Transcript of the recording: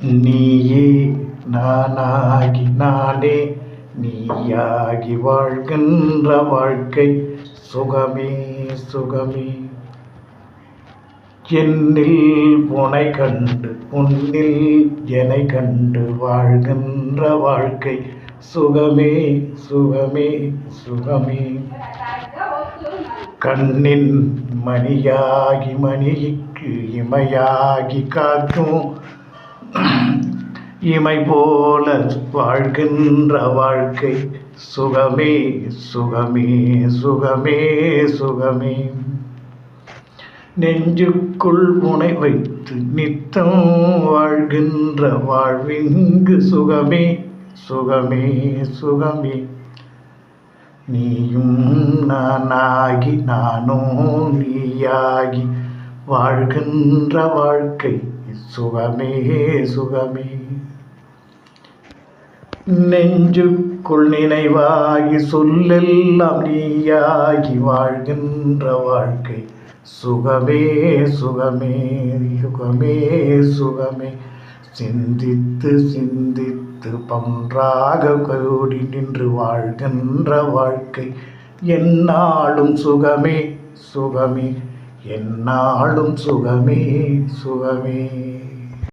நீயே நானாகி நானே நீயாகி வாழ்கின்ற வாழ்க்கை சுகமே சுகமே. என்னில் புனை கண்டு உன்னில் எனை கண்டு வாழ்கின்ற வாழ்க்கை சுகமே சுகமே சுகமே. கண்ணின் மணியாகி மணிக்கு இமையாகி காக்கும் இமை போல வாழ்கின்ற வாழ்க்கை சுகமே சுகமே சுகமே சுகமே. நெஞ்சுக்குள் முனை வைத்து நித்தம் வாழ்கின்ற வாழ்விங்கு சுகமே சுகமே சுகமே. நீயும் நானாகி நானும் நீயாகி வாழ்கின்ற வாழ்க்கை. சுகமே சுகமே. நெஞ்சுக்குள் நினைவாகி சொல்லெல்லாம் நீயாகி வாழ்கின்ற வாழ்க்கை. சுகமே சுகமே சுகமே சுகமே. சிந்தித்து சிந்தித்து பன்றாக கோடி நின்று வாழ்கின்ற வாழ்க்கை. என்னாலும் சுகமே சுகமே. என்னாலும் சுகமே சுகமே.